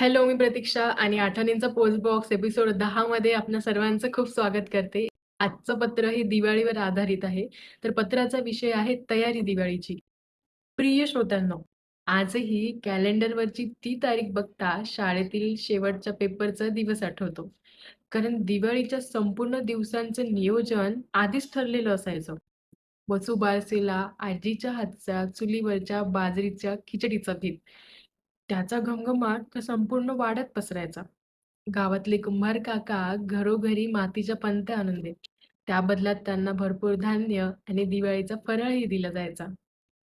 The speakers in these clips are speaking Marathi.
हॅलो, मी प्रतीक्षा आणि आठवणींचा पोस्ट बॉक्स एपिसोड दहा मध्ये आपणा सर्वांचं खूप स्वागत करते. आजचं पत्र हे दिवाळीवर आधारित आहे. तर पत्राचा विषय आहे तयारी दिवाळीची. प्रिय श्रोत्यांनो, आजही कॅलेंडरवरची ती तारीख बघता शाळेतील शेवटच्या पेपरचा दिवस आठवतो. कारण दिवाळीच्या संपूर्ण दिवसांचं नियोजन आधीच ठरलेलं असायचं. वसुबारसेला आजीच्या हातचा चुलीवरच्या बाजरीच्या खिचडीचा भीत. त्याचा घमघमाट तर संपूर्ण वाड्यात पसरायचा. गावातले कुंभार काका घरोघरी मातीच्या पंत्या आणून देत. त्या बदल्यात त्यांना भरपूर धान्य आणि दिवाळीचा फराळही दिला जायचा.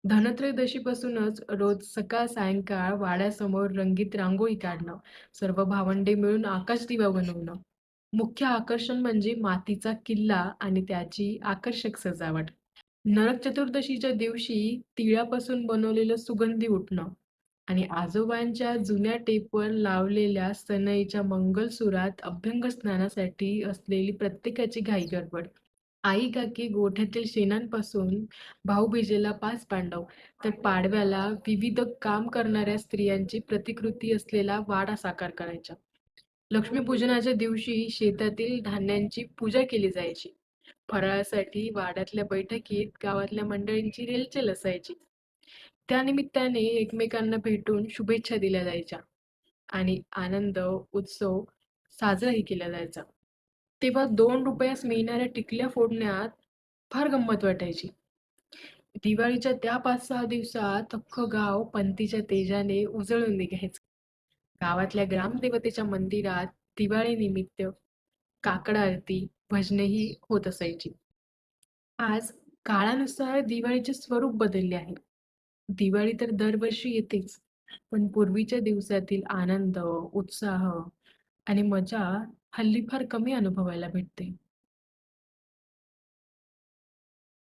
धनत्रयोदशीपासूनच रोज सकाळ-सायंकाळ वाड्यासमोर रंगीत रांगोळी काढणं, सर्व भावंडे मिळून आकाश दिवा बनवणं. मुख्य आकर्षण म्हणजे मातीचा किल्ला आणि त्याची आकर्षक सजावट. नरक चतुर्दशीच्या दिवशी तिळापासून बनवलेलं सुगंधी उठणं आणि आजोबांच्या जुन्या टेपवर लावलेल्या सनईच्या मंगलसुरात अभ्यंगस्नानासाठी असलेली प्रत्येकाची घाई-गडबड. आई-काकी गोठ्यातील शेणांपासून भाऊबीजेला पाच पांडव, तर पाडव्याला विविध काम करणाऱ्या स्त्रियांची प्रतिकृती असलेला वाडा साकार करायचा लक्ष्मीपूजनाच्या दिवशी शेतातील धान्यांची पूजा केली जायची. फराळासाठी वाड्यातल्या बैठकीत गावातल्या मंडळींची रेलचेल असायची. त्यानिमित्ताने एकमेकांना भेटून शुभेच्छा दिल्या जायच्या आणि आनंद, उत्सव साजराही केला जायचा. तेव्हा दोन रुपयास मिळणाऱ्या टिकल्या फोडण्यात फार गंमत वाटायची. दिवाळीच्या त्या 5-6 दिवसात अख्खं गाव पंतीच्या तेजाने उजळून निघायचं. गावातल्या ग्रामदेवतेच्या मंदिरात दिवाळीनिमित्त काकड आरती, भजनेही होत असायची. आज काळानुसार दिवाळीचे स्वरूप बदलले आहे. दिवाळी तर दरवर्षी येतेच, पण पूर्वीच्या दिवसातील आनंद, उत्साह आणि मजा हल्ली फार कमी अनुभवायला भेटते.